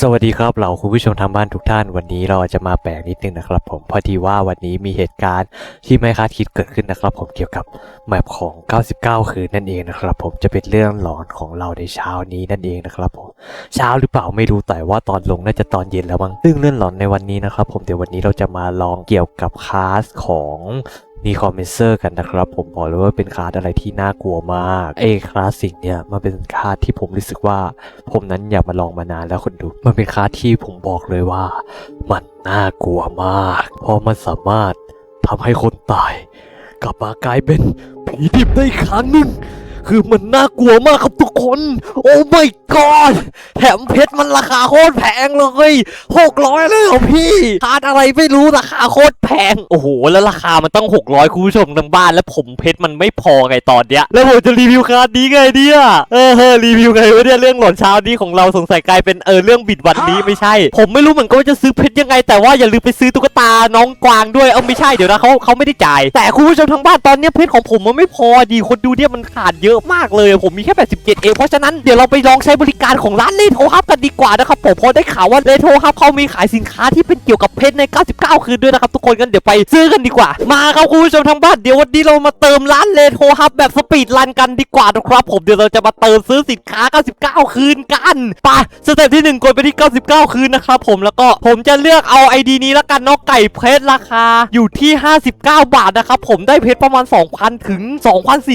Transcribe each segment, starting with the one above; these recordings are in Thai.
สวัสดีครับเหล่าคุณผู้ชมทางบ้านทุกท่าน วันนี้เราจะมาแปลกนิดนึงนะครับผมพอดีว่าวันนี้มีเหตุการณ์ที่ไม่คาดคิดเกิดขึ้นนะครับ ผมเกี่ยวกับแมปของ 99 คืนนั่นเองนะครับ ผมจะเป็นเรื่องหลอนของเราในเช้านี้นั่นเองนะครับผมเช้าหรือเปล่าไม่รู้แต่ว่าตอนลงน่าจะตอนเย็นแล้วมั้งซึ่งเรื่องหลอนในวันนี้นะครับ ผมเดี๋ยววันนี้เราจะมาลองเกี่ยวกับคลาสของ มีคอมเมนเซอร์กันนะครับ ผมบอกเลยว่าเป็นคลาสอะไรที่น่ากลัวมากไอ้คลาสสิ่งเนี่ยมันเป็นคลาสที่ผมรู้สึกว่า ผมนั้นอยากมาลองมานานแล้วคนดู มันเป็นคลาสที่ผมบอกเลยว่า มันน่ากลัวมาก เพราะมันสามารถทำให้คนตาย กลับมากลายเป็นผีดิบได้ครั้งหนึ่ง คือมันน่ากลัวมากครับทุกคน โอ้ my god แถมเพชรมันราคาโคตรแพงเลยหกร้อยเลยเหรอพี่คาดอะไรไม่รู้ราคาโคตรแพง โอ้โห แล้วราคามันต้องหกร้อยคุณผู้ชมทางบ้าน แล้วผมเพชรมันไม่พอไงตอนเนี้ย แล้วผมจะรีวิวคาร์ดนี้ไงเนี่ยเออเออรีวิวไงวะเนี่ยเรื่องหลอนเช้านี้ของเราสงสัยกลายเป็นเออเรื่องบิดวันนี้ไม่ใช่ ผมไม่รู้เหมือนกันว่าจะซื้อเพชรยังไง แต่ว่าอย่าลืมไปซื้อตุ๊กตาน้องกวางด้วยเอาไม่ใช่เดี๋ยวนะเขาเขาไม่ได้จ่าย แต่คุณผู้ชมทางบ้านตอนเนี้ยเพชรของผมมันไม่พอดีคนดูเนี่ยมันขาดเยอะมากเลยผมมีแค่ 87เองเพราะฉะนั้นเดี๋ยวเราไปลองใช้บริการของร้านเลโทฮับกันดีกว่านะครับผมเพราะได้ข่าวว่าเลโทฮับเขามีขายสินค้าที่เป็นเกี่ยวกับเพชรใน 99 คืนด้วยนะครับทุกคนกันเดี๋ยวไปซื้อกันดีกว่า มาครับคุณผู้ชมทางบ้านเดี๋ยววันนี้เรามาเติมร้านเลโทฮับแบบสปีดรันกันดีกว่านะครับผมเดี๋ยวเราจะมาเติมซื้อสินค้า 99 คืนกันไปสเต็ปที่หนึ่งกดไปที่ 99 คืนนะครับผมแล้วก็ผมจะเลือกเอาไอดีนี้แล้วกันเนอกไก่เพชรราคาอยู่ที่ 59 บาทนะครับผมได้เพชรประมาณ 2,000 ถึง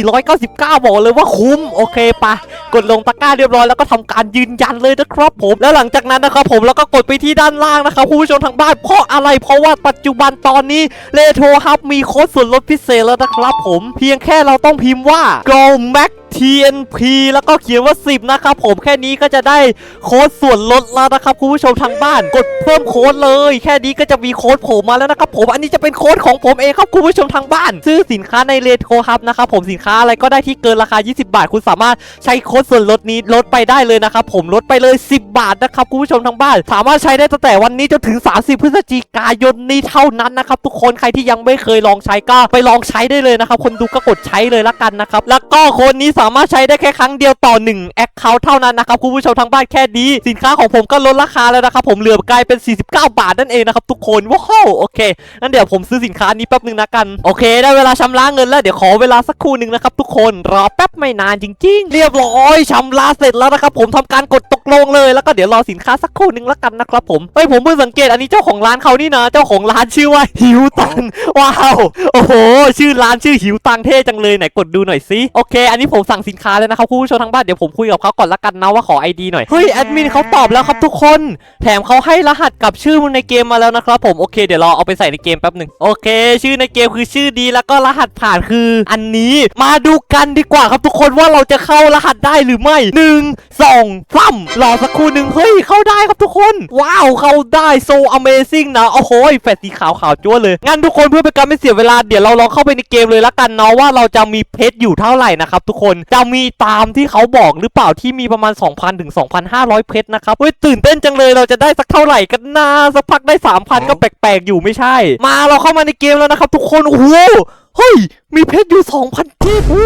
2,499บอกเลยว่าคุ้มโอเคปะกดลงตะกร้าเรียบร้อยแล้วก็ทำการยืนยันเลยนะครับผมแล้วหลังจากนั้นนะครับผมแล้วก็กดไปที่ด้านล่างนะครับผู้ชมทางบ้านเพราะอะไรเพราะว่าปัจจุบันตอนนี้เลโทรฮับมีโค้ดส่วนลดพิเศษแล้วนะครับผมเพียงแค่เราต้องพิมพ์ว่า go max TNP แล้วก็เขียนว่า 10 นะครับผมแค่นี้ก็จะได้โค้ดส่วนลดแล้วนะครับคุณผู้ชมทางบ้าน กดเพิ่มโค้ดเลย แค่นี้ก็จะมีโค้ดผล่มาแล้วนะครับผมอันนี้จะเป็นโค้ดของผมเองครับคุณผู้ชมทางบ้าน ซื้อสินค้าในเลโทครับนะครับผมสินค้าอะไรก็ได้ที่เกินราคา 20 บาท คุณสามารถใช้โค้ดส่วนลดนี้ลดไปได้เลยนะครับผมลดไปเลย 10 บาทนะครับคุณผู้ชมทางบ้าน สามารถใช้ได้ตั้งแต่วันนี้จนถึง 30 พฤศจิกายนนี้เท่านั้นนะครับทุกคนใครที่ยังไม่เคยลองใช้ก็ไปลองใช้ได้เลยนะครับคนดูก็กดใช้เลยละกันนะครับแล้วก็ค้ดนี้สามารถใช้ได้แค่ครั้งเดียวต่อ1แอคเคาท์เท่านั้นนะครับคุณผู้ชมทางบ้านแค่นี้สินค้าของผมก็ลดราคาแล้วนะครับผมเหลือกลายเป็น 49 บาทนั่นเองนะครับทุกคนว้าวโอเคงั้นเดี๋ยวผมซื้อสินค้านี้แป๊บนึงนะกันโอเค ได้เวลาชำระเงินแล้วเดี๋ยวขอเวลาสักครู่หนึ่งนะครับทุกคนรอแป๊บไม่นานจริง ๆ เรียบร้อยชำระเสร็จแล้วนะครับผมทำการกดตกลงเลย แล้วก็เดี๋ยวรอสินค้าสักครู่หนึ่งแล้วกันนะครับผมเฮ้ยผมเพิ่งสังเกตอันนี้เจ้าของร้านเขานี่นะ เจ้าของร้านชื่อว่าหิวตังว้าวโอ้โหชื่อร้านชื่อหิวตังเท่จังเลยไหนกดดูหน่อยสิโอเค อันนี้ผมสั่งสินค้าแล้วนะครับคุณผู้ชมทางบ้านเดี๋ยวผมคุยกับเขาก่อนละกันนะว่าขอ ID หน่อยเฮ้ยแอดมินเขาตอบแล้วครับทุกคน แถมเขาให้รหัสกับชื่อในเกมมาแล้วนะครับผมโอเคเดี๋ยวเราเอาไปใส่ในเกมแป๊บหนึ่งโอเค ชื่อในเกมคือชื่อดีแล้วก็รหัสผ่านคือ อันนี้มาดูกันดีกว่าครับทุกคนว่าเราจะเข้ารหัสได้หรือไม่หนึ่งสองสามรอสักครู่หนึ่งเฮ้ยเข้าได้ครับทุกคน ว้าวเข้าได้โซ amazing นะโอ้โหแฟดสีขาวขาวจ้วเลยงั้นทุกคนเพื่อเป็นการไม่เสียเวลาเดี๋ยวเราลองเข้าไปในเกมเลยละกันเนาะว่าเราจะมีเพชรอยู่เท่าไหร่นะครับทุกคนจะมีตามที่เขาบอกหรือเปล่าที่มีประมาณ 2,000 ถึง 2,500 เพชรนะครับเฮ้ยตื่นเต้นจังเลยเราจะได้สักเท่าไหร่กันนะสักพักได้ 3,000 ก็แปลกๆ อยู่ไม่ใช่ มาเราเข้ามาในเกมแล้วนะครับ ทุกคนโอ้โหเฮ้ยมีเพชรอยู่ 2,000ที่โอ้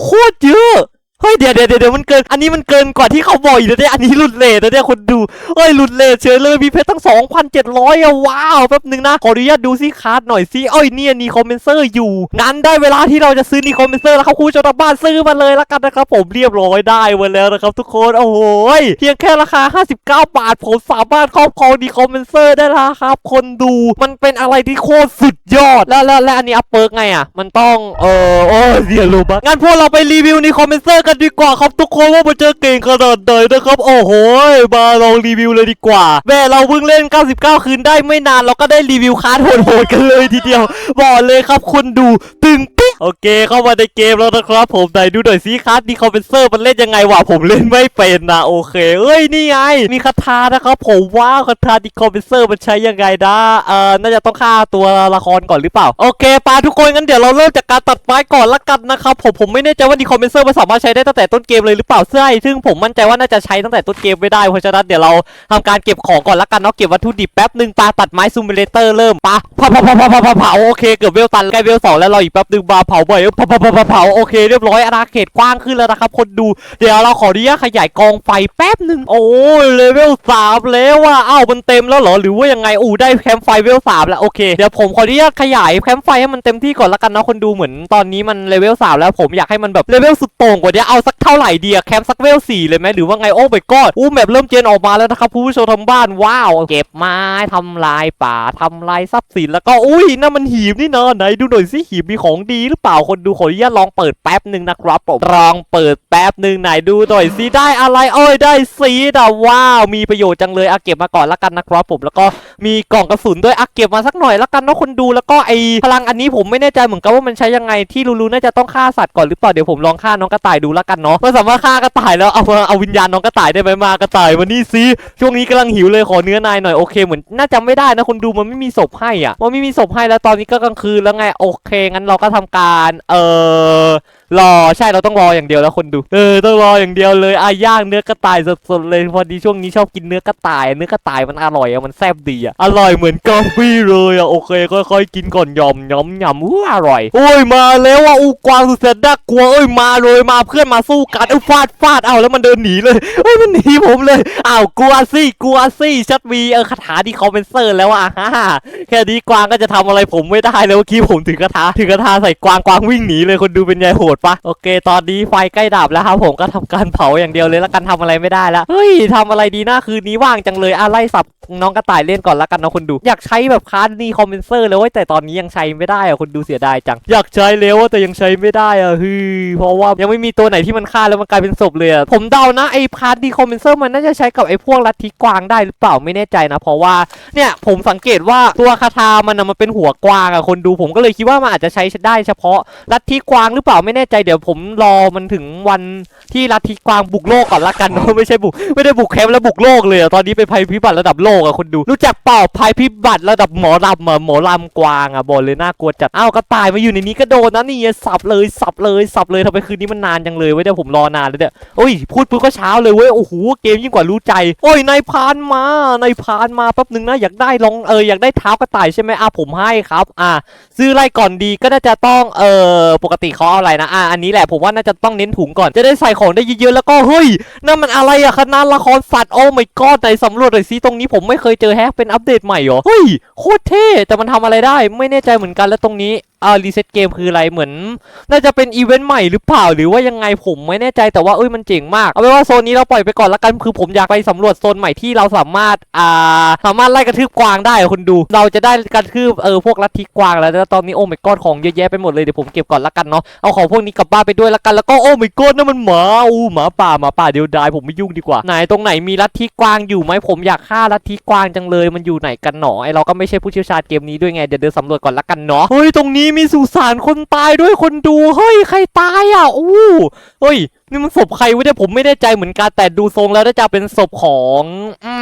โคตรเยอะ เฮ้ยเดี๋ยวเดี๋ยวเดี๋ยวมันเกิน อันนี้มันเกินกว่าที่เขาบอกอีกนะเนี่ยอันนี้หลุดเลทนะเนี่ยคนดูเฮ้ยหลุดเลทเฉยเลยมีเพชรตั้ง 2,700อะว้าวแป๊บหนึ่งนะ ขออนุญาตดูซิคาร์ดหน่อยซิเอ้ยเนี่ยนีคอมเมนเซอร์อยู่ งั้นได้เวลาที่เราจะซื้อนีคอมเมนเซอร์แล้วครับคุณชางบ้านซื้อมาเลยละกันนะครับผมเรียบร้อยได้มาแล้วนะครับทุกคนโอ้โหยเพียงแค่ราคา 59 บาท ผมสามารถครอบครองนีคอมเมนเซอร์ได้แล้วครับ คนดูมันเป็นอะไรที่โคตรสุดยอดแล้วแล้วแล้วอันนี้อัพเปิร์กไงอะมันต้องเออโอ้ยเดี๋ยวรู้ปะงั้นพวกเราไปรีวิวนีคอมเมนเซอร์กันดีกว่าครับทุกคนว่ามันจะเก่งขนาดไหนนะครับ โอ้โหมาลองรีวิวเลยดีกว่าแม่เราเพิ่งเล่น 99 คืนได้ไม่นานเราก็ได้รีวิวคาร์ดโหดๆกันเลยทีเดียว บอกเลยครับคนดูตึงปิ๊กโอเค เข้ามาในเกมแล้วนะครับ ผมไหนดูหน่อยซิคาร์ดดีคอมเพนเซอร์มันเล่นยังไงวะผมเล่นไม่เป็นนะโอเคเอ้ยนี่ไงมีคาถานะครับผมว้าวคาถาดีคอมเพนเซอร์มันใช้ยังไงนะเอ่อน่าจะต้องฆ่าตัวละครก่อนหรือเปล่า โอเคปาทุกคนงั้นเดี๋ยวเราเริ่มจากการตัดไม้ก่อนละกันนะครับผมผมไม่แน่ใจว่าดีคอมเพนเซอร์มันสามารถใช้ได้ตั้งแต่ต้นเกมเลยหรือเปล่าใช่ซึ่งผมมั่นใจว่าน่าจะใช้ตั้งแต่ต้นเกมไม่ได้เพราะฉะนั้นเดี๋ยวเราทำการเก็บของก่อนละกันเนาะเก็บวัตถุดิบแป๊บหนึ่งปลาตัดไม้ซูมิเลเตอร์เริ่มปะเผาเผาเผาเผาเผาเผาเผาโอเคเกือบเวลตันใกล้เวลสองแล้วเราอีกแป๊บหนึ่งมาเผาบ่อยเผาเผาเผาเผาเผาโอเคเรียบร้อยอาณาเขตกว้างขึ้นแล้วนะครับคนดูเดี๋ยวเราขออนุญาตขยายกองไฟแป๊บหนึ่งโอ้ยเลเวลสามแล้วอะอ้าวมันเต็มแล้วเหรอหรือว่ายังไงอู้ได้แคมป์ไฟเวลสามแล้วโอเคเดี๋ยวผมขออนุญาตขยายแคมป์ไฟให้มันเต็มที่ก่อนละกันนะคนดูเหมือนตอนนี้มันเลเวลสามแล้วผมอยากให้มันแบบเลเวลสุดโต่งกว่านี้เอาสักเท่าไหร่ดีอะแคมป์สักเวลสี่เลยไหมหรือว่าไงโอ้ my god อู้แมปเริ่มเจนออกมาแล้วนะครับผู้ชมทางบ้านว้าวเก็บไม้ทำลายป่าทำลายทรัพย์สินแล้วก็อุ้ยนั่นมันหีบนี่เนอะไหนดูหน่อยสิหีบมีของดีหรือเปล่าคนดูขออนุญาตลองเปิดแป๊บหนึ่งนะครับผมลองเปิดแป๊บหนึ่งไหนดูหน่อยสิได้อะไรโอ้ยได้ซีดอะว้าวมีประโยชน์จังเลยอะเก็บมาก่อนละกันนะครับผมแล้วก็มีกล่องกระสุนด้วยอะเก็บมาสักหน่อยละกันเนาะคนดูแล้วก็ไอพลังอันนี้ผมไม่แน่ใจเหมือนกันว่ามันใช้ยังไงที่รู้ๆน่าจะต้องฆ่าสัตว์ก่อนหรือเปล่าเดี๋ยวผมลองฆ่าน้องกระต่ายดูละกันเนาะมันสามารถฆ่ากระต่ายแล้วเอาเอาวิญญาณน้องกระต่ายได้ไหมมากระต่ายมานี่ซิช่วงนี้กำลังหิวเลยขอเนื้อนายหน่อยโอเคเหมือนน่าจะไม่ได้นะคนดูมันไม่มีศพให้อะมันไม่มีศพให้แล้วตอนนี้ก็กลางคืนแล้วไงโอเคงั้นเราก็ทำการเออ รอใช่เราต้องรออย่างเดียวแล้วคนดู เออต้องรออย่างเดียวเลยอาย่างเนื้อกระต่ายสดๆเลยพอดีช่วงนี้ชอบกินเนื้อกระต่าย เนื้อกระต่ายมันอร่อยอะมันแซ่บดีอะอร่อยเหมือนกาแฟเลยอะโอเคค่อยๆกินก่อนยอมยอมยำอู้อร่อยโอ้ยมาแล้วอะอูกวางสุดแสนน่ากลัวเอ้ยมาเลยมาเพื่อนมาสู้กันเอ้ยฟาดฟาดเอาแล้วมันเดินหนีเลยเอ้ยมันหนีผมเลยอ้าวกลัวสิกลัวสิชัดวีเออคาถาดีคอมเมนเซอร์แล้วอะฮ่าแค่นี้กวางก็จะทำอะไรผมไม่ได้เลยเมื่อกี้ผมถือกระทะถือกระทะใส่กวางกวางวิ่งหนีเลยคนดูเป็นไงโหดปะโอเค ตอนนี้ไฟใกล้ดับแล้วครับผมก็ทำการเผาอย่างเดียวเลยแล้วกันทำอะไรไม่ได้แล้วเฮ้ยทำอะไรดีหน้าคืนนี้ว่างจังเลยอะไล่สับน้องกระต่ายเล่นก่อนแล้วกันนะคนดู อยากใช้แบบคาร์ดนีคอมเมนเซอร์เลยเว้ยแต่ตอนนี้ยังใช้ไม่ได้อะคนดูเสียดายจัง อยากใช้แล้วแต่ยังใช้ไม่ได้อะฮือเพราะว่ายังไม่มีตัวไหนที่มันฆ่าแล้วมันกลายเป็นศพเลยอะผมเดานะไอ้คาร์ดนีคอมเมนเซอร์มันน่าจะใช้กับไอ้พวกลัทธิกวางได้หรือเปล่าไม่แน่ใจนะ เพราะว่าเนี่ยผมสังเกตว่าตัวคาถามันนะมันเป็นหัวกวางอะคนดูผมก็เลยคิดว่ามันอาจจะใช้ได้เฉพาะลัทธิกวางหรือเปล่าไม่แน่ใจเดี๋ยวผมรอมันถึงวันที่ลัทธิกวางบุกโลกก่อนละกันเนาะไม่ใช่บุกไม่ได้บุกแคมป์แล้วบุกโลกเลยอะตอนนี้เป็นภัยพิบัติระดับโลกอะคนดู รู้จักเปล่าภัยพิบัติระดับหมอลำอะหมอลำกวางอะบอกเลยน่ากลัวจัดอ้าวกระต่ายมาอยู่ในนี้ก็โดนนะนี่สับเลยสับเลยสับเลยทำไมคืนนี้มันนานจังเลยเว้ยเดี๋ยวผมรอนานเลยเนี่ยโอ้ยพูดปุ๊บก็เช้าเลยเว้ยโอ้โหเกมยิ่งกว่ารู้ใจ โอ้ยนายพานมานายพานมาแป๊บหนึ่งนะอยากได้ลองเอออยากได้เท้ากระต่ายใช่ไหมอะผมให้ครับ อะซื้ออะไรก่อนดีก็น่าจะต้องเออปกติเขาเอาอะไรนะอะอันนี้แหละผมว่าน่าจะต้องเน้นถุงก่อนจะได้ใส่ของได้เยอะๆแล้วก็เฮ้ยนั่นมันอะไรอะคณะละครสัตว์โอ้ my god ไหนสำรวจหน่อยสิตรงนี้ผมไม่เคยเจอแฮกเป็นอัปเดตใหม่เหรอเฮ้ยโคตรเท่แต่มันทำอะไรได้ไม่แน่ใจเหมือนกันแล้วตรงนี้ อ่ารีเซ็ตเกมคืออะไรเหมือน น่าจะเป็นอีเวนต์ใหม่หรือเปล่าหรือว่ายังไงผมไม่แน่ใจแต่ว่าเอ้ยมันเจ๋งมากเอาเป็นว่าโซนนี้เราปล่อยไปก่อนละกันคือผมอยากไปสำรวจโซนใหม่ที่เราสามารถอ่าสามารถไล่กระทืบกวางได้คุณดู เราจะได้กระทืบเออพวกลัทธิกวางแล้วแล้วตอนนี้โอ้ my god ของเยอะแยะไปหมดเลยเดี๋ยวผมเก็บก่อนละกันเนาะเอาของพวกนี้กลับบ้านไปด้วยละกันแล้วก็โอ้ my god นั่นมันหมาอู้หมาป่าหมาป่าเดียวดายผมไม่ยุ่งดีกว่าไหนตรงไหนมีลัทธิกวางอยู่ไหมผมอยากฆ่าลัทธิกวางจังเลยมันอยู่ไหนกันหนอไอเราก็ไม่ใช่ผู้เชี่ยวชาญเกมนี้ด้วยไงเดี๋ยวเดินสำรวจก่อนละกันเนาะเฮ้ยตรงนี้มีสุสานคนตายด้วยคนดู เฮ้ย ใครตายอะ อู้เฮ้ย นี่มันศพใครวะเนี่ยผมไม่แน่ใจเหมือนกันแต่ดูทรงแล้วน่าจะเป็นศพของ อื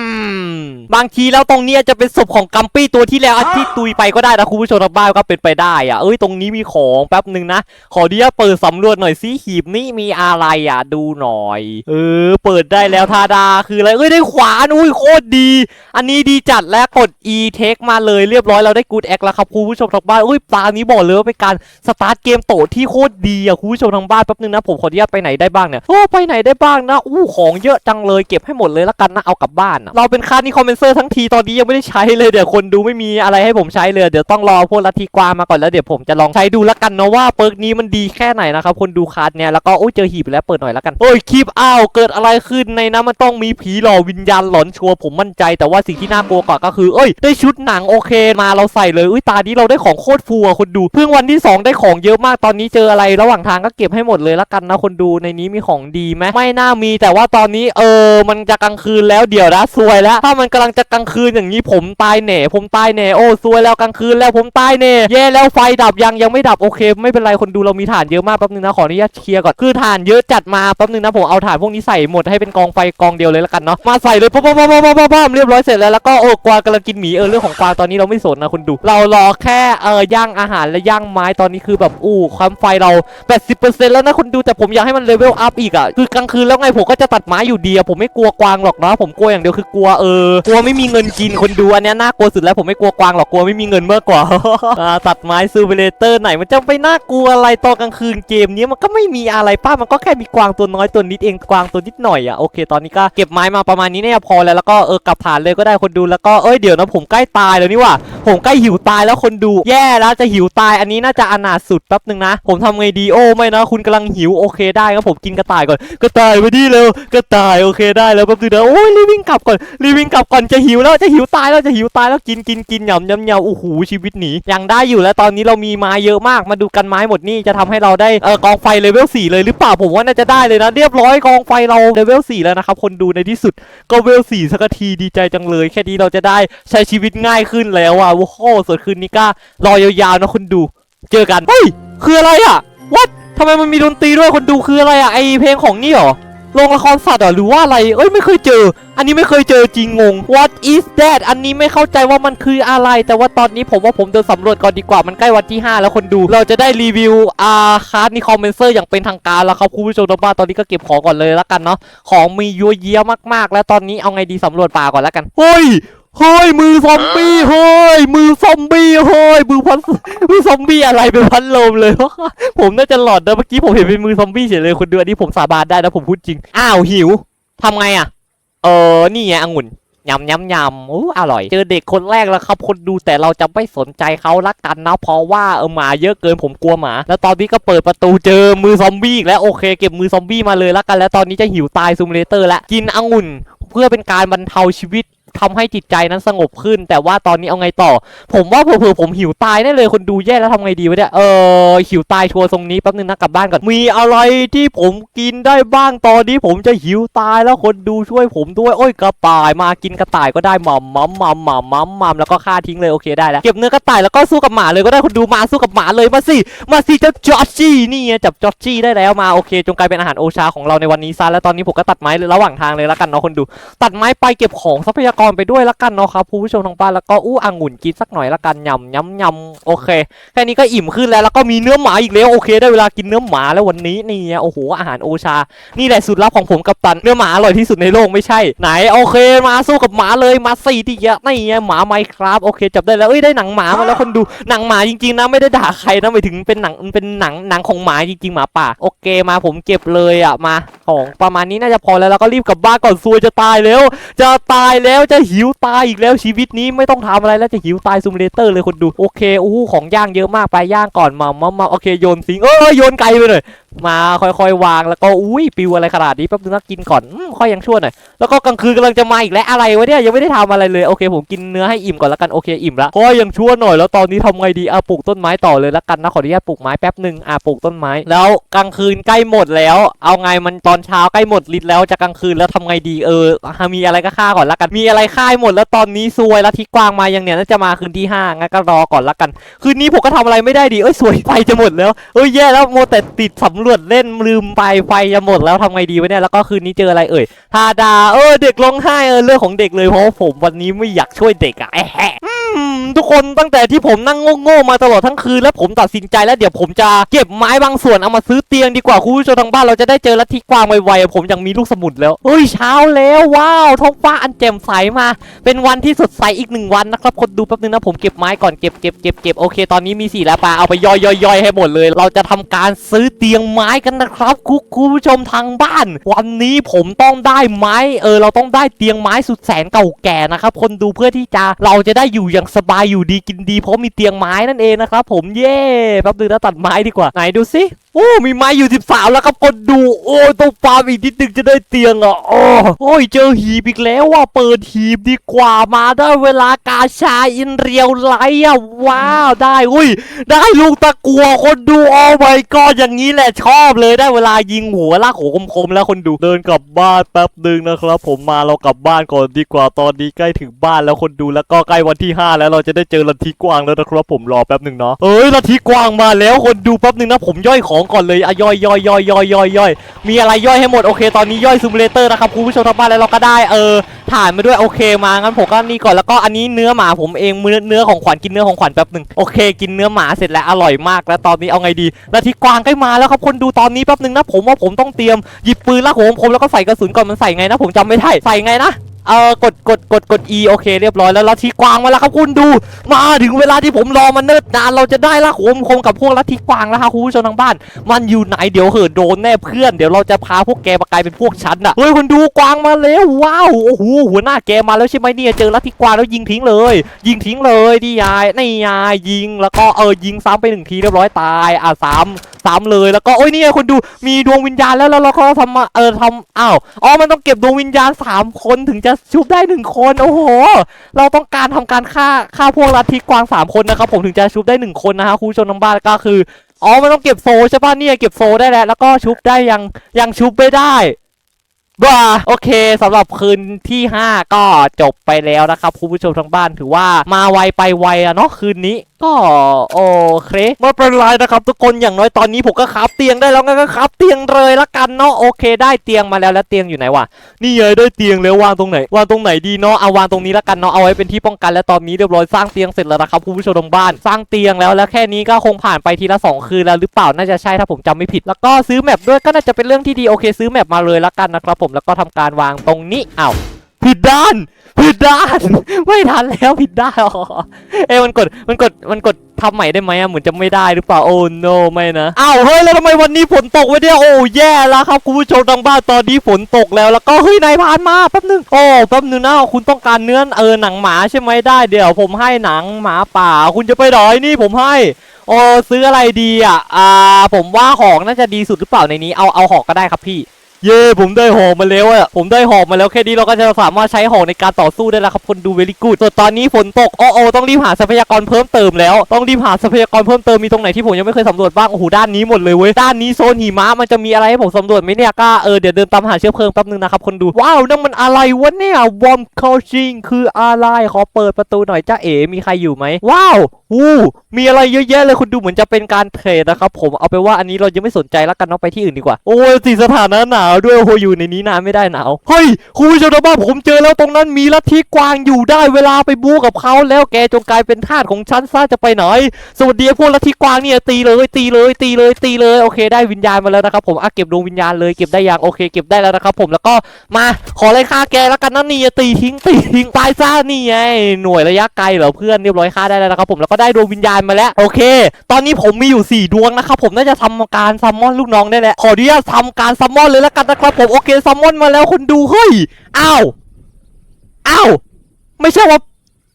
ม บางทีแล้วตรงเนี้ยจะเป็นศพของกัมปี้ตัวที่แล้วอาทิตย์ตุยไปก็ได้นะคุณผู้ชมทางบ้านก็เป็นไปได้อะเอ้ยตรงนี้มีของแป๊บหนึ่งนะขอเดียวเปิดสำรวจหน่อยสิหีบนี่มีอะไรอะ ดูหน่อย เออ เปิดได้แล้วทาดาคืออะไรเอ้ยได้ขวานอุ้ยโคตรดี อันนี้ดีจัดแล้วกด e take มาเลยเรียบร้อยเราได้ good act แล้วครับคุณผู้ชมทางบ้านอุ้ยตานี้บอกเลยว่าเป็นการสตาร์ทเกมโตที่โคตรดีอะคุณผู้ชมทางบ้านแป๊บนึงนะผมขออนุญาตไปไหนได้บ้างเนี่ยโอ้ไปไหนได้บ้างนะอู้ของเยอะจังเลยเก็บให้หมดเลยละกันนะเอากลับบ้านอะเราเป็นค่านี่คอมเมนเซอร์ทั้งทีตอนนี้ยังไม่ได้ใช้เลยเดี๋ยวคนดูไม่มีอะไรให้ผมใช้เลยเดี๋ยวต้องรอพวกลัทธิกวามาก่อนแล้วเดี๋ยวผมจะลองใช้ดูละกันนะว่าเปิร์กนี้มันดีแค่ไหนนะครับคนดูคัสเนี่ยแล้วก็โอ้เจอหีบแล้วเปิดหน่อยละกันโอ้ยคลิปอ้าวเกิดอะไรขึ้นในนั้นมันต้องมีผีหลอกวิญญาณหลอนชัวร์ผมมั่นใจ แต่ว่าสิ่งที่น่ากลัวกว่าก็คือเอ้ยได้ชุดหนังโอเคมาเราใส่เลยอุ้ยตานี้เราได้ของโคตรฟูอะคนดู เพิ่งวันที่สองได้ของเยอะมากตอนนี้เจออะไรระหว่างทางก็เก็บให้หมดเลยละกันนะคนดูในนี้มีของดีไหมไม่น่ามีแต่ว่าตอนนี้เออ มันจะกลางคืนแล้วเดี๋ยวนะซวยแล้ว ถ้ามันกำลังจะกลางคืนอย่างนี้ผมตายแหน่ ผมตายแหน่โอ้ซวยแล้วกลางคืนแล้วผมตายแหน่แย่แล้วไฟดับยังยังไม่ดับโอเค ไม่เป็นไรคนดูเรามีถ่านเยอะมากแป๊บนึงนะขออนุญาตเคลียร์ก่อนคือถ่านเยอะจัดมาแป๊บนึงนะผมเอาถ่านพวกนี้ใส่หมดให้เป็นกองไฟกองเดียวเลยละกันเนาะมาใส่เลยป๊อปป๊อปป๊อปป๊อปป๊อปเรียบร้อยเสร็จแล้วแล้วก็โอ้กวางกำลังกินหมีเออเรื่องของกวางตอนนี้เราไม่สนนะคุณดู เรารอแค่เออย่างอาหารและย่างไม้ตอนนี้คือแบบอู้ความไฟเรา 80%แล้วนะคุณดูแต่ผมอยากให้มันเลเวลอัพอีกอะคือกลางคืนแล้วไงผมก็จะตัดไม้อยู่ดีอะผมไม่กลัวกวางหรอกนะผมกลัวอย่างเดียวคือกลัวเออกลัวไม่มีเงินกินคนดูอันเนี้ยน่ากลัวสุดแล้วผมไม่กลัวกวางหรอกกลัวไม่มีเงินมากกว่าอ่าตัดไม้ซูเปเลเตอร์ไหนมันจะไปน่ากลัวอะไรตอนกลางคืนเกมนี้มันก็ไม่มีอะไรป้ามันก็แค่มีกวางตัวน้อยตัวนิดเองกวางตัวนิดหน่อยอะโอเคตอนนี้ก็เก็บไม้มาประมาณนี้เนี่ยพอแล้วแล้วก็เออกลับฐานเลยก็ได้คนดูแล้วก็เอ้ยเดี๋ยวนะผมใกล้ตายแล้วนี่ว่ะผมใกล้หิวตายแล้วคนดู แย่แล้วจะหิวตายอันนี้น่าจะอนาถสุดแป๊บนึงนะ ผมทำไงดีโอ้ไม่นะคุณกำลังหิวโอเคได้ครับผมกินกระต่ายก่อนกระต่ายมาดีเร็วกระต่ายโอเคได้แล้วแป๊บนึงนะโอ้ยรีบวิ่งกลับก่อนรีบวิ่งกลับก่อนจะหิวแล้วจะหิวตายแล้วจะหิวตายแล้วกินกินกินหยำยำยำโอ้โหชีวิตหนียังได้อยู่แล้วตอนนี้เรามีไม้เยอะมากมาดูกันไม้หมดนี่จะทำให้เราได้เออกองไฟเลเวล4เลยหรือเปล่าผมว่าน่าจะได้เลยนะ เรียบร้อยกองไฟเราเลเวล4แล้วนะครับคนดูในที่สุดก็เวลสี่สักทีดีใจจังเลย แค่นี้เราจะได้ใช้ชีวิตง่ายขึ้นแล้วอะโอ้โหส่วนคืนนี้ก็รอยาวๆนะคนดู เจอกันเฮ้ยคืออะไรอะ what ทำไมมันมีดนตรีด้วยคนดูคืออะไรอะไอเพลงของนี่หรอโรงละครสัตว์หรือว่าอะไร เอ้ยไม่เคยเจอ อันนี้ไม่เคยเจอจริงงง what is that อันนี้ไม่เข้าใจว่ามันคืออะไร แต่ว่าตอนนี้ผมว่าผมเดินสำรวจก่อนดีกว่า มันใกล้วันที่ 5 แล้วคนดู เราจะได้รีวิวอาคาร์ดนิคอมเมนเซอร์อย่างเป็นทางการแล้วครับคุณผู้ชมทางบ้านตอนนี้ก็เก็บของก่อนเลยแล้วกันเนาะ ของมีเยอะแยะมากๆ แล้วตอนนี้เอาไงดีสำรวจป่าก่อนแล้วกัน เฮ้ย เฮ้ยมือซอมบี้เฮ้ยมือซอมบี้เฮ้ยมือพันมือซอมบี้อะไรเป็นพันลมเลย ผมน่าจะหลอดนะเมื่อกี้ผมเห็นเป็นมือซอมบี้เฉยเลยคนดูอันนี้ผมสาบานได้นะผมพูดจริง อ้าวหิวทำไงอะ เออนี่ไงองุ่นยำยำยำอู้อร่อย เจอเด็กคนแรกแล้วครับคนดูแต่เราจะไม่สนใจเขาละกันนะเพราะว่าเออหมาเยอะเกินผมกลัวหมา แล้วตอนนี้ก็เปิดประตูเจอมือซอมบี้แล้วโอเค เก็บมือซอมบี้มาเลยละกัน แล้วตอนนี้จะหิวตายซูมเลเตอร์ล้วกินองุ่นเพื่อเป็นการบรรเทาชีวิต ทำให้จิตใจนั้นสงบขึ้น แต่ว่าตอนนี้เอาไงต่อ ผมว่าเผื่อผมหิวตายแน่เลยคนดูแย่แล้วทำไงดีวะเนี่ยเออหิวตายชัวร์ทรงนี้แป๊บนึงนะกลับบ้านก่อนมีอะไรที่ผมกินได้บ้างตอนนี้ผมจะหิวตายแล้วคนดูช่วยผมด้วยโอ้ยกระต่ายมากินกระต่ายก็ได้หม่ำมัมมัมมัมมัมมัมแล้วก็ฆ่าทิ้งเลยโอเคได้แล้วเก็บเนื้อกระต่ายแล้วก็สู้กับหมาเลยก็ได้คนดูมาสู้กับหมาเลยมาสิมาสิเจ้าจอร์จี้นี่จับจอร์จี้ได้แล้วมาโอเค จงกลายเป็นอาหารโอชาของเราในวันนี้ซะแล้วตอนนี้ผมก็ตัดไม้ระหว่างทางเลยแล้วกันเนาะคนดู ตัดไม้ไปเก็บของทรัพยากรไปด้วยละกันเนาะครับผู้ชมทางบ้านแล้วก็อู้อ่างุ่นกินสักหน่อยละกันยำยำยำโอเคแค่นี้ก็อิ่มขึ้นแล้วแล้วก็มีเนื้อหมาอีกแล้วโอเค ได้เวลากินเนื้อหมาแล้ววันนี้นี่ไงโอ้โหอาหารโอชา นี่แหละสูตรลับของผมกับตันเนื้อหมาอร่อยที่สุดในโลกไม่ใช่ ไหนโอเค มาสู้กับหมาเลยมาสี่ที่เยอะนี่ไงหมาไมครับโอเคจับได้แล้วเอ้ยได้หนังหมามาแล้วคนดูหนังหมาจริงๆนะไม่ได้ด่าใครนะหมายถึงเป็นหนังเป็นหนังหนังของหมาจริงๆหมาป่าโอเคมาผมเก็บเลยอะมาของประมาณนี้น่าจะพอแล้วแล้วก็รีบกลับบ้านก่อนซวยจะตายแล้ว จะตายแล้วจะหิวตายอีกแล้วชีวิตนี้ไม่ต้องทำอะไรแล้วจะหิวตายซูมเลเตอร์เลยคนดูโอเคอู้ของย่างเยอะมากไปย่างก่อนมามามาโอเคโยนสิงเออโยนไกลไปหน่อยมาค่อยๆวางแล้วก็อุ้ยปิวอะไรขนาดนี้แป๊บนึงนะกินก่อนอืมค่อยยังชั่วหน่อยแล้วก็กลางคืนกำลังจะมาอีกแล้วอะไรวะเนี่ยยังไม่ได้ทำอะไรเลยโอเค ผมกินเนื้อให้อิ่มก่อนแล้วกันโอเคอิ่มละก็ยังชั่วหน่อยแล้วตอนนี้ทำไงดีอะปลูกต้นไม้ต่อเลยแล้วกันนะขออนุญาตปลูกไม้แป๊บหนึ่งอะปลูกต้นไม้ แล้วกลางคืนใกล้หมดแล้ว เอาไงมันตอนเช้าใกล้หมดฤทธิ์แล้วจะกลางคืนแล้วทำไงดีเออมีอะไรก็ฆ่าก่อนละกันมีอะไรฆ่าให้หมดแล้วตอนนี้ซวยแล้วที่กวางมายังเนี่ยน่าจะมาคืนที่ห้างั้นก็รอก่อนละกัน คืนนี้ผมก็ทำอะไรไม่ได้ดีเอ้ยสวยไฟจะหมดแล้วเอ้ยแย่แล้วโมแต่ติดสำรวจเล่นลืมไปไฟจะหมดแล้วทำไงดีวะเนี่ยแล้วก็คืนนี้เจออะไรเอ่ยทาดาเออเด็กร้องไห้เออเรื่องของเด็กเลยเพราะผมวันนี้ไม่อยากช่วยเด็กอะแอะแหมทุกคนตั้งแต่ที่ผมนั่งโง่ๆมาตลอดทั้งคืนแล้วผมตัดสินใจแล้วเดี๋ยวผมจะเก็บไม้บางส่วนเอามาซื้อเตียงดีกว่าคุณผู้ชมทางบ้านเราจะได้เจอลัทธิกวางไวๆผมยังมีลูกสมุนแล้วเฮ้ยเช้าแล้วว้าวท้องฟ้าอันแจ่มใสมา เป็นวันที่สดใสอีกหนึ่งวันนะครับคนดูแป๊บนึงนะผมเก็บไม้ก่อนเก็บเก็บเก็บเก็บโอเคตอนนี้มีสี่แล้วปลาเอาไปย่อยย่อยย่อยให้หมดเลย เราจะทำการซื้อเตียงไม้กันนะครับคุณคุณผู้ชมทางบ้าน วันนี้ผมต้องได้ไม้เออเราต้องได้เตียงไม้สุดแสนเก่าแก่นะครับคนดูเพื่อที่จะเราจะได้อยู่อย่างสบายอยู่ดีกินดีเพราะมีเตียงไม้นั่นเองนะครับผมเย่แป๊บนึงนะตัดไม้ดีกว่าไหนดูสิ โอ้ มีไม้อยู่ 13 แล้วครับคนดู โอ้ต้องฟาร์มอีกนิดนึงจะได้เตียงอะโอ้โอ้ยเจอหีบอีกแล้วว่าเปิดหีบดีกว่ามาได้เวลากาชาอินเรียวไลอะว้าวได้อุ้ย ได้ลูกตะกัวคนดูโอ้ my god อย่างนี้แหละชอบเลยได้เวลายิงหัวลากหัวคมๆแล้วคนดูเดินกลับบ้านแป๊บหนึ่งนะครับ ผมมาเรากลับบ้านก่อนดีกว่าตอนนี้ใกล้ถึงบ้านแล้วคนดูแล้วก็ใกล้วันที่ 5 แล้วเราจะได้เจอลัทธิกวางแล้วนะครับผมรอแป๊บหนึ่งเนาะเอ้ยลัทธิกวางมาแล้วคนดูแป๊บหนึ่งนะผมย่อยของก่อนเลยอะย่อยย่อยย่อยย่อยย่อยย่อยมีอะไรย่อยให้หมดโอเค ตอนนี้ย่อยซูมเลเตอร์นะครับคุณผู้ชมทางบ้านแล้วเราก็ได้เออถ่านมาด้วยโอเคมางั้นผมก็นี่ก่อนแล้วก็อันนี้เนื้อหมาผมเองเนื้อเนื้อของขวัญกินเนื้อของขวัญแป๊บหนึ่งโอเคกินเนื้อหมาเสร็จแล้วอร่อยมากแล้วตอนนี้เอาไงดีนาทีกวางใกล้มาแล้วครับคนดูตอนนี้แป๊บหนึ่งนะผมว่าผมต้องเตรียมหยิบปืนล้วผมผมแล้วก็ใส่กระสุนก่อนมันใส่ไงนะผมจำไม่ได้ใส่ไงนะ เออกดกดกดกด E โอเคเรียบร้อยแล้วลัทธิกวางมาแล้วครับคุณดู มาถึงเวลาที่ผมรอมาเนิ่นนานเราจะได้ละโขมคมกับพวกลัทธิกวางแล้วครับคุณผู้ชมทางบ้าน มันอยู่ไหนเดี๋ยวเหอะโดนแน่เพื่อนเดี๋ยวเราจะพาพวกแกมากลายเป็นพวกฉันน่ะเฮ้ยคุณดูกวางมาแล้วว้าวโอ้โหหัวหน้าแกมาแล้วใช่ไหมเนี่ยเจอลัทธิกวางแล้วยิงทิ้งเลย ยิงทิ้งเลยดิยายนี่ยายยิงแล้วก็เออยิงซ้ำไปหนึ่งทีเรียบร้อยตายอะซ้ำ ซ้ำเลยแล้วก็โอ้ยนี่คุณดูมีดวงวิญญาณแล้วแล้วเราก็ทำมาเออทำอ้าวอ๋อมันต้องเก็บดวงวิญญาณสามคนถึงจะชุบได้หนึ่งคนโอ้โห เราต้องการทำการฆ่าฆ่าพวกลัทธิกวางสามคนนะครับผมถึงจะชุบได้หนึ่งคนนะฮะคุณผู้ชมทางบ้านก็คืออ๋อมันต้องเก็บโซใช่ป่ะเนี่ยเก็บโซได้แล้วแล้วก็ชุบได้ยังยังชุบไม่ได้บ้าโอเคสำหรับคืนที่ 5 ก็จบไปแล้วนะครับคุณผู้ชมทางบ้านถือว่ามาไวไปไวอะเนาะคืนนี้ก็โอเคไม่เป็นไรนะครับ ทุกคนอย่างน้อยตอนนี้ผมก็คับเตียงได้แล้วงั้นก็คับเตียงเลยละกันเนาะโอเค ได้เตียงมาแล้วแล้วเตียงอยู่ไหนวะนี่ไงได้เตียงแล้ววางตรงไหนวางตรงไหนดีเนาะเอาวางตรงนี้ละกันเนาะเอาไว้เป็นที่ป้องกันและตอนนี้เรียบร้อยสร้างเตียงเสร็จแล้วนะครับคุณผู้ชมทางบ้าน สร้างเตียงแล้วแล้วแค่นี้ก็คงผ่านไปทีละสองคืนแล้วหรือเปล่าน่าจะใช่ถ้าผมจำไม่ผิด แล้วก็ซื้อแมปด้วยก็น่าจะเป็นเรื่องที่ดีโอเค ซื้อแมปมาเลยละกันนะครับผมแล้วก็ทำการวางตรงนี้อ้าว ผิดด้าน ผิดด้าน ไม่ทันแล้วผิดด้านอ๋อเอ้มันกด มันกด มันกดทำใหม่ได้ไหมอะเหมือนจะไม่ได้หรือเปล่า โอ้ no ไม่นะ อ้าวเฮ้ย แล้วทำไมวันนี้ฝนตกวะเนี่ยโอ้แย่แล้วครับคุณผู้ชมทางบ้านตอนนี้ฝนตกแล้วแล้วก็เฮ้ยนายพานมาแป๊บนึงโอ้แป๊บนึงนะคุณต้องการเนื้อเออหนังหมาใช่ไหมได้เดี๋ยว ผมให้หนังหมาป่า คุณจะไปไหนนี่ผมให้โอ้ซื้ออะไรดีอะอ่าผมว่าหอกน่าจะดีสุดหรือเปล่าในนี้เอาเอาหอกก็ได้ครับพี่ เย่ผมได้หอกมาแล้วอะผมได้หอกมาแล้วแค่นี้เราก็จะสามารถใช้หอกในการต่อสู้ได้แล้วครับคนดูเวลี่กูดส่วนตอนนี้ฝนตกโอ้โอต้องรีบหาทรัพยากรเพิ่มเติมแล้วต้องรีบหาทรัพยากรเพิ่มเติมมีตรงไหนที่ผมยังไม่เคยสำรวจบ้างโอ้โหด้านนี้หมดเลยเว้ยด้านนี้โซนหิมะมันจะมีอะไรให้ผมสำรวจไหมเนี่ยก็เออเดี๋ยวเดินตามหาเชื้อเพลิงแป๊บนึงนะครับคนดูว้าวนั่นมันอะไรวะเนี่ยวอมคอชิงคืออะไรขอเปิดประตูหน่อยจ้าเอ๋มีใครอยู่ไหมว้าววู้มีอะไรเยอะแยะเลยคุณดูเหมือนจะเป็นการเทรดนะครับผมเอาไปว่าอันนี้เรายังไม่สนใจแล้วกันเนาะไปที่อื่นดีกว่า โอ้ยสิสถานะหนาวด้วยโอ้โหอยู่ในนี้นานไม่ได้หนาวเฮ้ยคุณผู้ชมทาบ้าผมเจอแล้วตรงนั้นมีลัทธิกวางอยู่ได้เวลาไปบู๊กับเขาแล้วแกจงกลายเป็นทาสของฉันซะจะไปไหนสวัสดีพวกลัทธิกวางเนี่ยตีเลยตีเลยตีเลยตีเลยโอเค ได้วิญญาณมาแล้วนะครับผมอะเก็บดวงวิญญาณเลยเก็บได้ยังโอเค เก็บได้แล้วนะครับผมแล้วก็มาขอเลยค่าแกแล้วกันนะนี่ยตีทิ้งตีทิ้งตายซะนี่ไงหน่วยระยะไกลเหรอเพื่อนเรียบร้อยค่าได้แล้วนะครับผมแล้วก็ได้ดวงวิญญาณมาแล้วโอเค ตอนนี้ผมมีอยู่ 4 ดวงนะครับผมน่าจะทำการซัมมอนลูกน้องได้แหล้วขออนุญาตทำการซัมมอนเลยล้วกันนะครับผมโอเคซัมมอนมาแล้วคนดูเฮ้ยอ้าวอ้าวไม่ใช่ว่า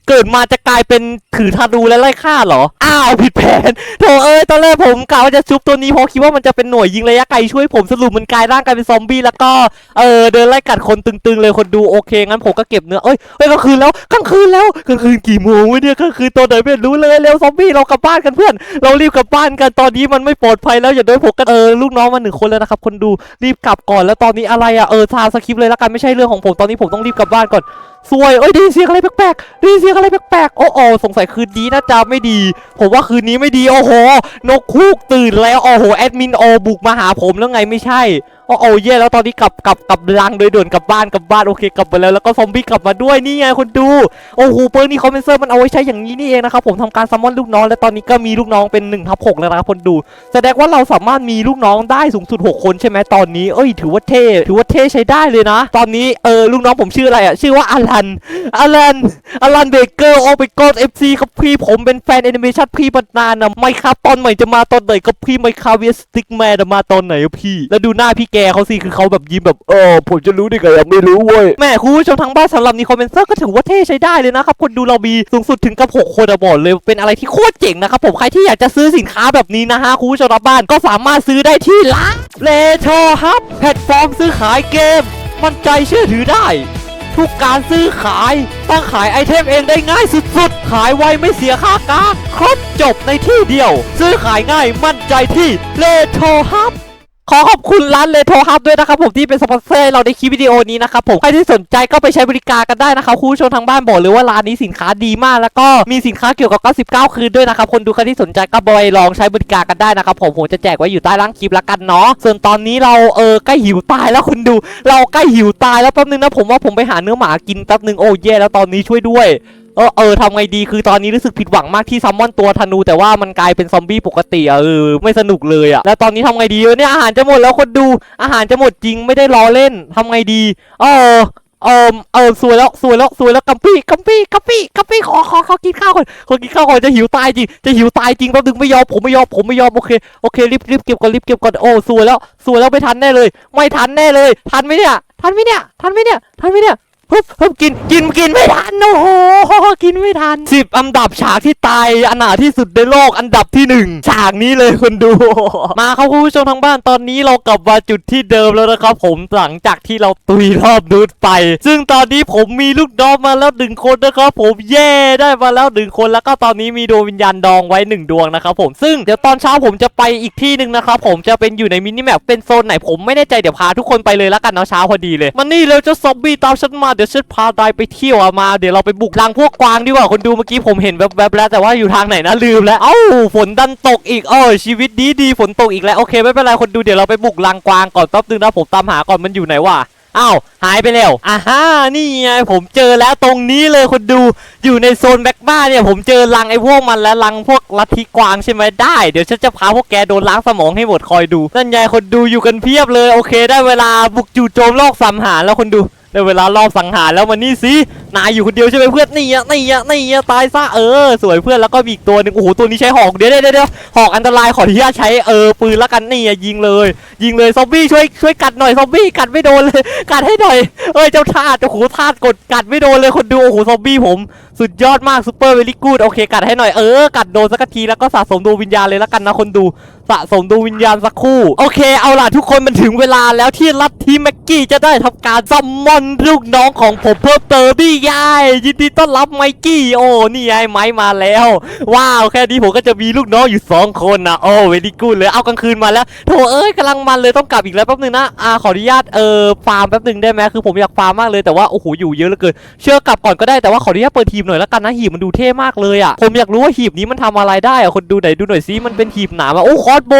เกิดมาจะกลายเป็นถือธนูและไล่ฆ่าเหรอ อ้าวผิดแผนโถเอ้ยตอนแรกผมกะว่าจะชุบตัวนี้เพราะคิดว่ามันจะเป็นหน่วยยิงระยะไกลช่วยผมสรุปมันกลายร่างกลายเป็นซอมบี้แล้วก็เออเดินไล่กัดคนตึงๆเลยคนดูโอเคงั้นผมก็เก็บเนื้อเอ้ยเฮ้ยกลางคืนแล้วกลางคืนแล้วกลางคืนกี่โมงวะเนี่ยกลางคืนตัวไหนไม่รู้เลยเร็วซอมบี้เรากลับบ้านกันเพื่อน เรารีบกลับบ้านกันตอนนี้มันไม่ปลอดภัยแล้วอย่าโดนผมกันเออลูกน้องมาหนึ่งคนแล้วนะครับคนดูรีบกลับก่อนแล้วตอนนี้อะไรอะเออทาสคริปต์เลยละกันไม่ใช่เรื่องของผมตอนนี้ผมต้องรีบกลับบ้านก่อน สวยเอ้ยได้ยินเสียงอะไรแปลกๆได้ยินเสียงอะไรแปลกๆโอ้โอสงสัยคืนนี้น่าจะไม่ดี ผมว่าคืนนี้ไม่ดีโอ้โหนกคูกตื่นแล้วโอ้โหแอดมินโอบุกมาหาผมแล้วไงไม่ใช่โอ้โหเย่แล้วตอนนี้กลับกลับกลับลังโดยด่วนกลับบ้านกลับบ้านโอเคกลับไปแล้วแล้วก็ซอมบี้กลับมาด้วยนี่ไงคนดูโอ้โหเปิร์นี่คอมเมนเซอร์มันเอาไว้ใช้อย่างนี้นี่เองนะครับผมทำการซัมมอนลูกน้องและตอนนี้ก็มีลูกน้องเป็น1ทับ6แล้วนะครับคนดู แสดงว่าเราสามารถมีลูกน้องได้สูงสุด 6 คนใช่ไหมตอนนี้เอ้ยถือว่าเท่ถือว่าเท่ใช้ได้เลยนะ ตอนนี้เออลูกน้องผมชื่ออะไรอะชื่อว่าอลนอลันอลันเบเกอร์โอเปกอนเอฟซีครับพี่ผมเป็นแฟนแอนิเมชันพี่มานานนะไม่ครับตอนใหม่จะมาตอนไหนกับพี่ไม่คาเวียสติกแมนจะมาตอนไหนพี่ แล้วดูหน้าพี่แกเขาสิคือเขาแบบยิ้มแบบเออผมจะรู้ได้ไงยังไม่รู้เว้ยแม่คุณผู้ชมทางบ้านสำหรับนิคอมเมนเซอร์ก็ถือว่าเท่ใช้ได้เลยนะครับคนดูเรามีสูงสุดถึงกับ6คนอะบอกเลยเป็นอะไรที่โคตรเจ๋งนะครับผมใครที่อยากจะซื้อสินค้าแบบนี้นะฮะคุณผู้ชมทางบ้านก็สามารถซื้อได้ที่ร้านเลโชฮับแพลตฟอร์มซื้อขายเกม มั่นใจเชื่อถือได้ ทุกการซื้อขายตั้งขายไอเทมเองได้ง่ายสุดๆ ขายไวไม่เสียค่ากาครบจบในที่เดียว ซื้อขายง่ายมั่นใจที่เลโทฮับ ขอขอบคุณร้านเลโทฮับด้วยนะครับผมที่เป็นสปอนเซอร์ให้เราในคลิปวิดีโอนี้นะครับผมใครที่สนใจก็ไปใช้บริการกันได้นะครับคุณผู้ชมทางบ้านบอกเลยว่าร้านนี้สินค้าดีมาก แล้วก็มีสินค้าเกี่ยวกับ 99 คืนด้วยนะครับคนดูใครที่สนใจก็ไปลองใช้บริการกันได้นะครับผมผมจะแจกไว้อยู่ใต้ล่างคลิปละกันเนาะส่วนตอนนี้เราเออใกล้หิวตายแล้วคุณดู เราใกล้หิวตายแล้วแป๊บนึงนะผมว่าผมไปหาเนื้อหมากินแป๊บนึงโอ้แย่แล้วตอนนี้ช่วยด้วย เออเออทำไงดีคือตอนนี้รู้สึกผิดหวังมากที่ซัมมอนตัวธนู แต่ว่ามันกลายเป็นซอมบี้ปกติอะเออไม่สนุกเลยอะแล้วตอนนี้ทำไงดีเออเนี่ยอาหารจะหมดแล้วคนดูอาหารจะหมดจริงไม่ได้ล้อเล่นทำไงดีเออเออเออสวยแล้วสวยแล้วสวยแล้วกัมปี้กัมปี้กัมปี้กัมปี้ขอขอขอกินข้าวก่อนขอกินข้าวก่อนจะหิวตายจริงจะหิวตายจริงแป๊บนึงไม่ยอมผมไม่ยอมผมไม่ยอมโอเคโอเครีบรีบเก็บก่อนรีบเก็บก่อนโอ้สวยแล้วสวยแล้วไม่ทันแน่เลย ไม่ทันแน่เลย ทันไหมเนี่ยทันไหมเนี่ยทันไหมเนี่ยทันไหมเนี่ย ฮึบฮึบกินกินกินไม่ทันโอ้โหกินไม่ทันสิบอันดับฉากที่ตายอันหนาที่สุดในโลกอันดับที่หนึ่งฉากนี้เลยคนดู มาครับคุณผู้ชมทางบ้านตอนนี้เรากลับมาจุดที่เดิมแล้วนะครับผมหลังจากที่เราตุยรอบดูดไป ซึ่งตอนนี้ผมมีลูกน้องมาแล้วหนึ่งคนนะครับผมเย่ได้มาแล้วหนึ่งคนแล้วก็ตอนนี้มีดวงวิญญาณดองไว้หนึ่งดวงนะครับผมซึ่งเดี๋ยวตอนเช้าผมจะไปอีกที่หนึ่งนะครับผมจะเป็นอยู่ในมินิแมปเป็นโซนไหนผมไม่แน่ใจเดี๋ยวพาทุกคนไปเลยแล้วกันเนาะเช้าพอดีเลยมันนี่เร็วเจ้าซอมบี้ตามฉันมาเดี๋ยวฉันพาได้ไปเที่ยวอะมา เดี๋ยวเราไปบุกรังพวกกวางดีกว่าคนดูเมื่อกี้ผมเห็นแวบๆแล้วแต่ว่าอยู่ทางไหนนะลืมแล้วเอ้าฝนดันตกอีกเออชีวิตดีดีฝนตกอีกแล้วโอเคไม่เป็นไรคนดูเดี๋ยวเราไปบุกรังกวางก่อนแป๊บนึงนะผมตามหาก่อนมันอยู่ไหนวะอ้าวหายไปแล้วอ่าฮะนี่ไงผมเจอแล้วตรงนี้เลยคนดูอยู่ในโซนแบ็กบ้าเนี่ยผมเจอรังไอ้พวกมันและรังพวกลัทธิกวางใช่ไหมได้เดี๋ยวฉันจะพาพวกแกโดนล้างสมองให้หมดคอยดูนั่นไงคนดูอยู่กันเพียบเลยโอเค ได้เวลาบุกจู่โจมโลกสังหารแล้วคนดู ได้เวลารอบสังหารแล้วมันนี่สินายอยู่คนเดียวใช่ไหมเพื่อนนี่อะนี่อะนี่อะตายซะเออ สวยเพื่อนแล้วก็มีอีกตัวหนึ่งโอ้โหตัวนี้ใช้หอกเดี๋ยวเดี๋ยวเดี๋ยวหอกอันตรายขออนุญาตใช้เออปืนแล้วกันนี่อะยิงเลย ยิงเลยซอมบี้ช่วยช่วยกัดหน่อยซอมบี้กัดไม่โดนเลยกัดให้หน่อยเอ้ยเจ้าทาสโอ้โหทาสกดกัดไม่โดนเลยคนดูโอ้โหซอมบี้ผม สุดยอดมากซูเปอร์เวลี่กูดโอเคกัดให้หน่อยเออกัดโดนสักทีแล้วก็สะสมดวงวิญญาณเลยแล้วกันนะคนดูสะสมดวงวิญญาณสักคู่ โอเคเอาล่ะทุกคนมันถึงเวลาแล้วที่ลัทธิแม็กกี้จะได้ทำการซัมมอนลูกน้องของผมเพิ่มเติมนี่ยายยินดีต้อนรับไมกี้โอ้นี่ยไงไม้มาแล้ว ว้าวแค่นี้ผมก็จะมีลูกน้องอยู่สองคนนะโอ้เวลี่กูดเลยเอากลางคืนมาแล้วโถเอ้ยกำลังมันเลยต้องกลับอีกแล้วแป๊บนึงนะอ่าขออนุญาตเออฟาร์มแป๊บนึงได้ไหมคือผมอยากฟาร์มมากเลยแต่ว่าโอ้โหอยู่เยอะเหลือเกินเชื่อกลับก่อนก็ได้แต่ว่าขออนุญาตเปิดหีบหน่อยแล้วกันนะหีบมันดูเท่มากเลยอะผมอยากรู้ว่าหีบนี้มันทำอะไรได้อะคนดูไหนอยดูหน่อยซิมันเป็นหีบหนามอะโอ้คอร์สโบ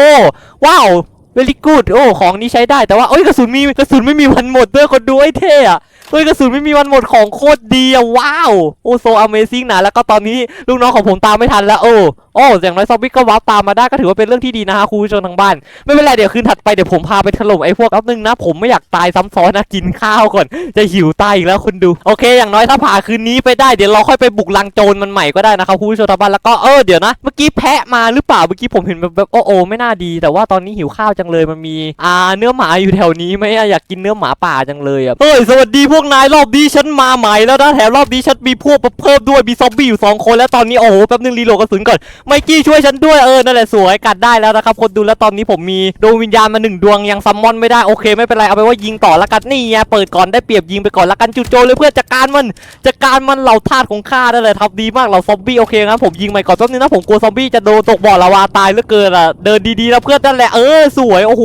ว้าวเวลิกูดโอ้ของนี้ใช้ได้แต่ว่าเอ้ยกระสุนมีกระสุนไม่มีวันหมดด้วยคนดูไอ้เท่อะเฮ้ยกระสุนไม่มีวันหมดของโคตรดีอะว้าวโอ้โซอเมซิ่งนะแล้วก็ตอนนี้ลูกน้องของผมตามไม่ทันแล้วโอ้โอ้อย่างน้อยซอมบี้ก็วาร์ปตามมาได้ก็ถือว่าเป็นเรื่องที่ดีนะฮะคุณผู้ชมทางบ้าน ไม่เป็นไรเดี๋ยวคืนถัดไปเดี๋ยวผมพาไปถล่มไอ้พวกแป๊บนึงนะ ผมไม่อยากตายซ้ำซ้อนนะกินข้าวก่อน จะหิวตายอีกแล้วคุณดู โอเค อย่างน้อยถ้าผ่าคืนนี้ไปได้เดี๋ยวเราค่อยไปบุกลังโจรมันใหม่ก็ได้นะครับคุณผู้ชมทางบ้านแล้วก็เออเดี๋ยวนะเมื่อกี้แพะมาหรือเปล่าเมื่อกี้ผมเห็นแบบโอ้โอไม่น่าดี แต่ว่าตอนนี้หิวข้าวจังเลยมันมีอ่าเนื้อหมาอยู่แถวนี้ไหมอยากกินเนื้อหมาป่าจังเลยอะเฮ้ยสวัสดีพวกนายรอบนี้ฉันมาใหม่แล้วนะแถมรอบนี้ฉันมีพวกเพิ่มด้วยมีซอมบี้อยู่สองคนแล้วตอนนี้โอ้โหแป๊บนึงรีโหลดกระสุนก่อนไมกี้ช่วยฉันด้วยเออนั่นแหละสวยกัดได้แล้วนะครับคนดูแล้วตอนนี้ผมมีดวงวิญญาณมาหนึ่งดวงยังซัมมอนไม่ได้โอเคไม่เป็นไรเอาไปว่ายิงต่อละกันนี่ไงเปิดก่อนได้เปรียบยิงไปก่อนละกันจุดโจเลยเพื่อจัดการมันจัดการมันเหล่าทาสของข้าได้เลยทับดีมากเหล่าซอมบี้โอเคงั้นผมยิงใหม่ก่อนแป๊บนึงนะผมกลัวซอมบี้จะโดนตกบ่อลาวาตายเหลือเกินอะเดินดีๆนะเพื่อนนั่นแหละเออสวยโอ้โห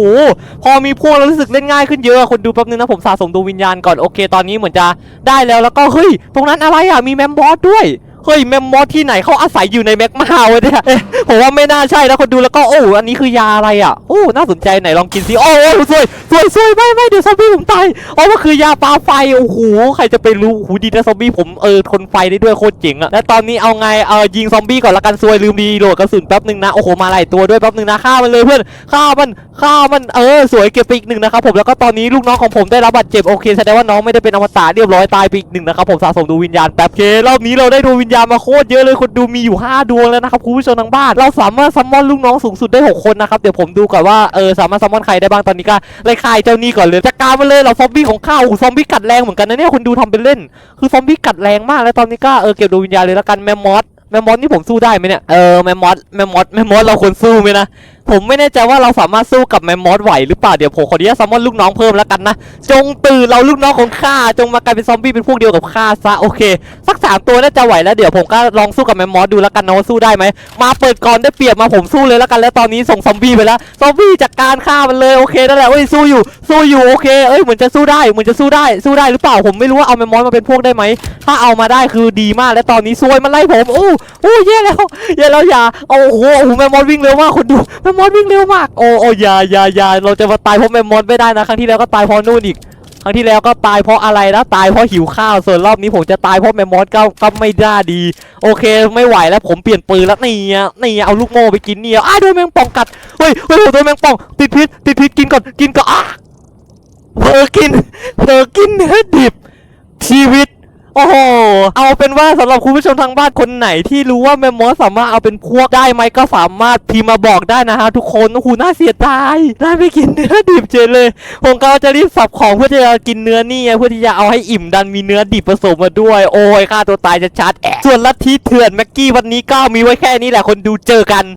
พอมีพวกแล้วรู้สึกเล่นง่ายขึ้นเยอะคนดูแป๊บนึงนะผมสะสมดวงวิญญาณก่อนโอเค ตอนนี้เหมือนจะได้แล้วแล้วก็เฮ้ยตรงนั้นอะไรอะมีแมมบอสด้วย เฮ้ยแมมมอสที่ไหนเขาอาศัยอยู่ในแมกมาวะเนี่ยเอ๊ะผมว่าไม่น่าใช่นะคนดูแล้วก็โอ้อันนี้คือยาอะไรอะโอ้น่าสนใจไหนลองกินสิโอ้โอ้สวยสวยสวยไม่ไม่เดี๋ยวซอมบี้ผมตายอ๋อมันคือยาปลาไฟโอ้โหใครจะไปรู้โอ้โหดีนะซอมบี้ผมเออทนไฟได้ด้วยโคตรเจ๋งอะแล้วตอนนี้เอาไงเออยิงซอมบี้ก่อนละกันซวยลืมดีโหลดกระสุนแป๊บนึงนะโอ้โหมาหลายตัวด้วยแป๊บนึงนะฆ่ามันเลยเพื่อนฆ่ามันฆ่ามันเออสวยเก็บไปอีกหนึ่งนะครับผมแล้วก็ตอนนี้ลูกน้องของผมได้รับบาดเจ็บโอเคแสดงว่าน้องไม่ได้เป็นอมตะเรียบร้อยตายไปอีกหนึ่งนะครับผมสะสมดวงวิญญาณแป๊บเครอบนี้เราได้ดวงวิญญาามาโคตรเยอะเลยคนดูมีอยู่ 5 ดวงแล้วนะครับคุณผู้ชมทางบ้าน เราสามารถซัมมอนลูกน้องสูงสุดได้ 6 คนนะครับ เดี๋ยวผมดูก่อนว่าเออสามารถซัมมอนใครได้บ้างตอนนี้ก็ไล่คายเจ้านี้ก่อนเลยจัดการมาเลยเราซอมบี้ของข้าโอ้โหซอมบี้กัดแรงเหมือนกันนะเนี่ยคนดูทำเป็นเล่น คือซอมบี้กัดแรงมากแล้วตอนนี้ก็เออเก็บดวงวิญญาณเลยแล้วกันแมมมอสแมมมอสนี่ผมสู้ได้ไหมเนี่ยเออแมมมอสแมมมอสแมมมอสเราควรสู้ไหมนะ ผมไม่แน่ใจว่าเราสามารถสู้กับแมมมอสไหวหรือเปล่าเดี๋ยวผมขออนุญาตซัมมอนลูกน้องเพิ่มแล้วกันนะ จงตื่นเราลูกน้องของข้าจงมากลายเป็นซอมบี้เป็นพวกเดียวกับข้าซะโอเค สักสามตัวน่าจะไหวแล้วเดี๋ยวผมก็ลองสู้กับแมมมอสดูแล้วกันนะว่าสู้ได้ไหมมาเปิดก่อนได้เปรียบมาผมสู้เลยแล้วกันแล้วตอนนี้ส่งซอมบี้ไปแล้วซอมบี้จัดการฆ่ามันเลยโอเคนั่นแหละเอ้ยสู้อยู่ สู้อยู่โอเคเอ้ยเหมือนจะสู้ได้เหมือนจะสู้ได้สู้ได้หรือเปล่าผมไม่รู้ว่าเอาแมมมอสมาเป็นพวกได้ไหมถ้าเอามาได้คือดีมากและตอนนี้ซวยมันไล่ผมโอ้โอ้แย่แล้วแย่แล้วอย่าโอ้โหแมมมอสวิ่งเร็วมากคนดูแมมมอสวิ่งเร็วมาก โอ้โอ้ยายายาเราจะมาตายเพราะแมมมอสไม่ได้นะ ครั้งที่แล้วก็ตายเพราะนู่นอีก ครั้งที่แล้วก็ตายเพราะอะไรนะ ตายเพราะหิวข้าว ส่วนรอบนี้ผมจะตายเพราะแมมมอสก็ก็ไม่ได้ดี โอเค ไม่ไหวแล้วผมเปลี่ยนปืนแล้วนี่นี่เอาลูกโม่ไปกินเนี่ยอ้าโดนแมงป่องกัด เฮ้ย เฮ้ยโดนแมงป่อง ติดพิษ ติดพิษกินก่อน กินก่อนอ้าเผลอกินเผลอกินเนื้อดิบ ชีวิต โอ้โห เอาเป็นว่าสำหรับคุณผู้ชมทางบ้านคนไหนที่รู้ว่าแมมมอสสามารถเอาเป็นพวกได้ไหมก็สามารถพิมพ์มาบอกได้นะฮะทุกคนโอ้โหน่าเสียดายได้ไม่กินเนื้อดิบเจเลยผมก็จะรีบสับของเพื่อที่จะกินเนื้อนี่เพื่อที่จะเอาให้อิ่มดันมีเนื้อดิบผสมมาด้วย โอ้ยฆ่าตัวตายจะชัดแอะส่วนลัทธิเถื่อนแม็กกี้วันนี้ก็มีไว้แค่นี้แหละคนดูเจอกัน